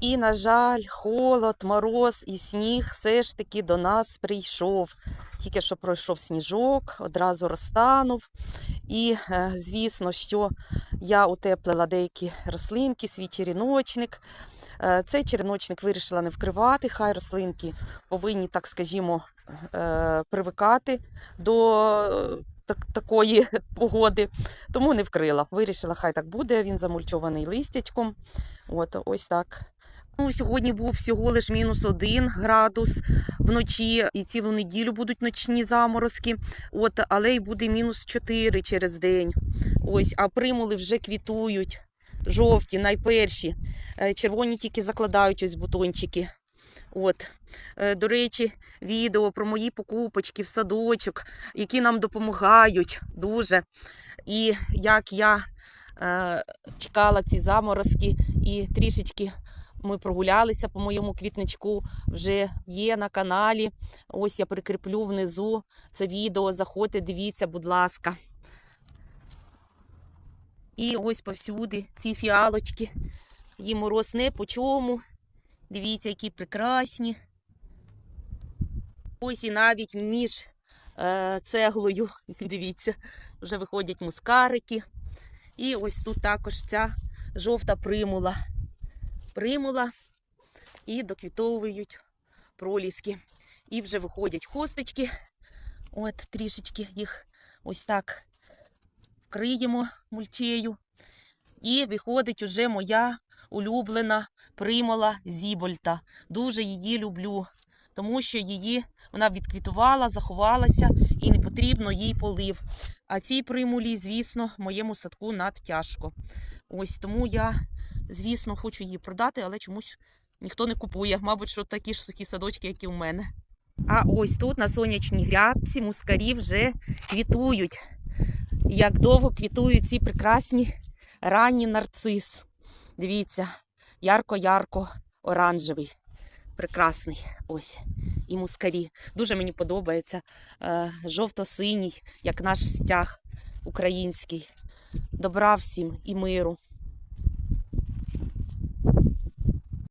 І, на жаль, холод, мороз і сніг все ж таки до нас прийшов. Тільки що пройшов сніжок, одразу розтанув. І, е, звісно, що я утеплила деякі рослинки, свій черіночник. Е, Цей череночник вирішила не вкривати, хай рослинки повинні, так скажімо, е, привикати до е, так- такої погоди, тому не вкрила. Вирішила, хай так буде. Він замульчований листячком. От ось так. Ну, сьогодні був всього лиш мінус один градус вночі, і цілу неділю будуть ночні заморозки. От, але й буде мінус 4 через день. Ось, а примули вже квітують. Жовті, найперші. Е, Червоні тільки закладають ось бутончики. От. Е, До речі, відео про мої покупочки в садочок, які нам допомагають дуже. І як я е, чекала ці заморозки і трішечки ми прогулялися по моєму квітничку, вже є на каналі. Ось я прикріплю внизу це відео. Заходьте, дивіться, будь ласка. І ось повсюди ці фіалочки. Їм мороз не по чому. Дивіться, які прекрасні. Ось і навіть між е, цеглою, дивіться, вже виходять мускарики. І ось тут також ця жовта примула. Примула і доквітовують проліски. І вже виходять хосточки. От трішечки їх ось так вкриємо мульчею. І виходить уже моя улюблена примула Зібольта. Дуже її люблю, тому що її вона відквітувала, заховалася і не потрібно їй полив. А цій примулі, звісно, моєму садку надтяжко. Ось тому я, звісно, хочу її продати, але чомусь ніхто не купує. Мабуть, що такі ж сухі садочки, як і у мене. А ось тут на сонячній грядці мускарі вже квітують. Як довго квітують ці прекрасні ранні нарцис. Дивіться, ярко-ярко оранжевий. Прекрасний. Ось. І мускарі. Дуже мені подобається. Е, жовто-синій, як наш стяг український. Добра всім і миру.